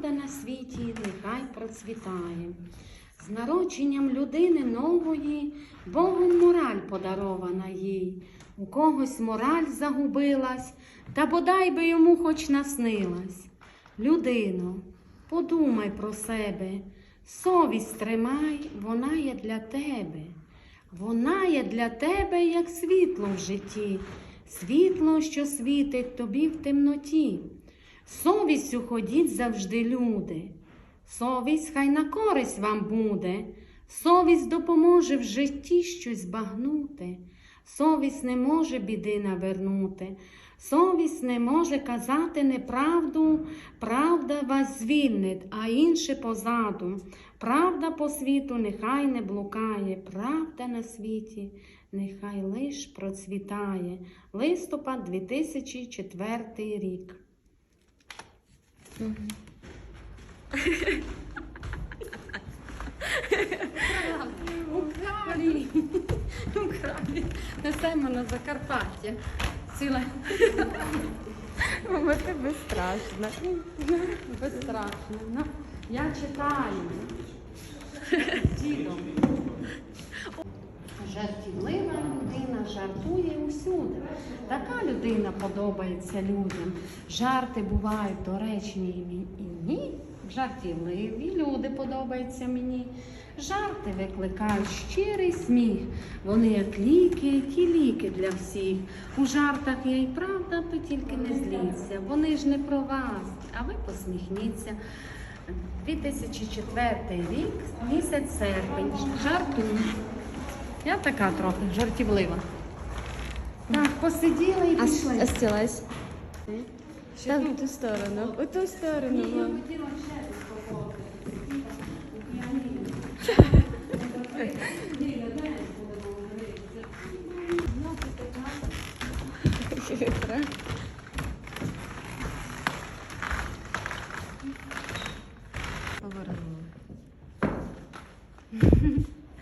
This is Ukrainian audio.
правда на світі нехай процвітає. З народженням людини нової Богом мораль подарована їй. У когось мораль загубилась, та бодай би йому хоч наснилась. Людино, подумай про себе, совість тримай, вона є для тебе. Вона є для тебе, як світло в житті, світло, що світить тобі в темноті. Совістю ходіть завжди, люди. Совість хай на користь вам буде. Совість допоможе в житті щось збагнути. Совість не може біди навернути. Совість не може казати неправду, правда вас звільнить, а інше позаду. Правда по світу нехай не блукає, правда на світі нехай лиш процвітає. Листопад 2004 рік. Украли, украли. Несемо на Закарпаття. Ціле Мама, тебе страшно. безстрашно. Ну, я читаю. Дідом. Жартівлива людина усюди. Така людина подобається людям. Жарти бувають доречні і мі- і ні. Жартівливі люди подобаються мені. Жарти викликають щирий сміх. Вони як ліки, які ліки для всіх. У жартах є і правда, то тільки не зліться. Вони ж не про вас, а ви посміхніться. 2004 рік, місяць серпень. Жартую. Я така трохи жартівлива. Так, посиділи і А, пішли. а стілась? Там в ту сторону. У ту сторону. Ні, я мам. хотіла ще десь походити. Хитра. Повернула.